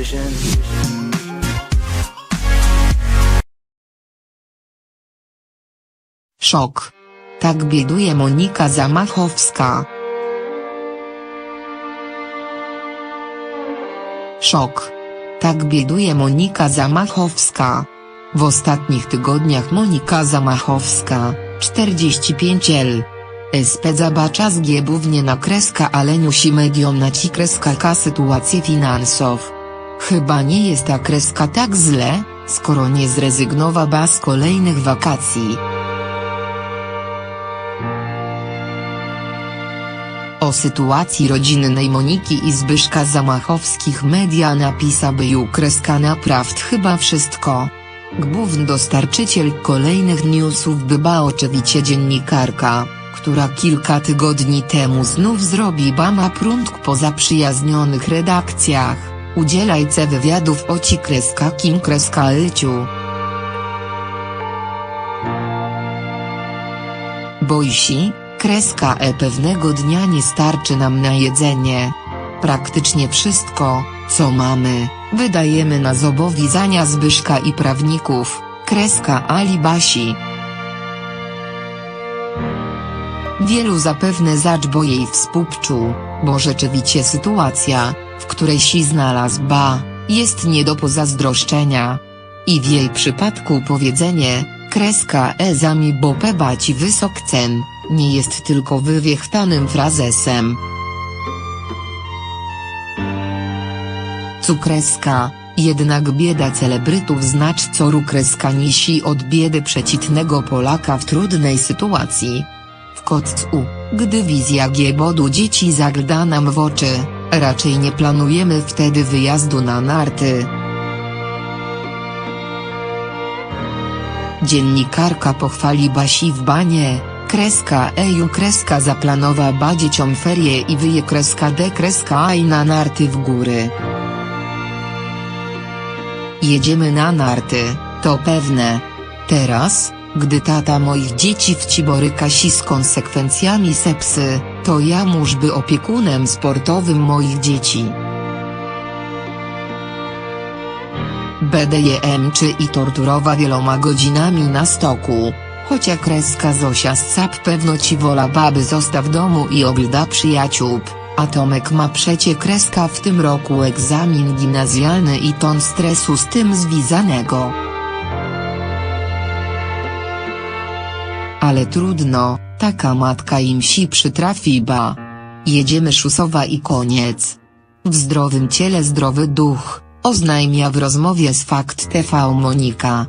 Vision? Szok. Tak bieduje Monika Zamachowska. Szok. Tak bieduje Monika Zamachowska. W ostatnich tygodniach Monika Zamachowska, 45L. SP zabacza zgiebównie na kreska ale musi mediom naci kreska ka sytuację finansow. Chyba nie jest ta kreska tak źle, skoro nie zrezygnowa z kolejnych wakacji. O sytuacji rodzinnej Moniki i Zbyszka Zamachowskich media napisały ju kreska naprawdę chyba wszystko. Główny dostarczyciel kolejnych newsów była oczywiście dziennikarka, która kilka tygodni temu znów zrobi bama prądk po zaprzyjaźnionych redakcjach, udzielajce wywiadów o ci kreska kim kreska Elciu. Bojsi, kreska E pewnego dnia nie starczy nam na jedzenie. Praktycznie wszystko, co mamy, wydajemy na zobowiązania Zbyszka i prawników, kreska Alibasi. Wielu zapewne zaczbo jej współczuł, bo rzeczywiście sytuacja, w której się znalazł ba, jest nie do pozazdroszczenia. I w jej przypadku powiedzenie, kreska e zami bo pebaci wysok cen, nie jest tylko wywiechtanym frazesem. Cukreska, jednak bieda celebrytów znacz co rukreska nisi od biedy przeciętnego Polaka w trudnej sytuacji. Kotcu, gdy wizja giebodu dzieci zagląda nam w oczy, raczej nie planujemy wtedy wyjazdu na narty. Dziennikarka pochwali Basi w banie, kreska eju kreska zaplanowa ba dzieciom ferie i wyje kreska d kreska a i na narty w góry. Jedziemy na narty, to pewne. Teraz, gdy tata moich dzieci wci boryka się z konsekwencjami sepsy, to ja mużby opiekunem sportowym moich dzieci. Będę je mczy i torturowa wieloma godzinami na stoku, chocia kreska Zosia z sap pewno ci wola baby zostaw domu i ogląda przyjaciół, a Tomek ma przecie kreska w tym roku egzamin gimnazjalny i ton stresu z tym związanego. Ale trudno, taka matka im si przytrafi ba. Jedziemy szusowa i koniec. W zdrowym ciele zdrowy duch, oznajmia w rozmowie z Fakt TV Monika.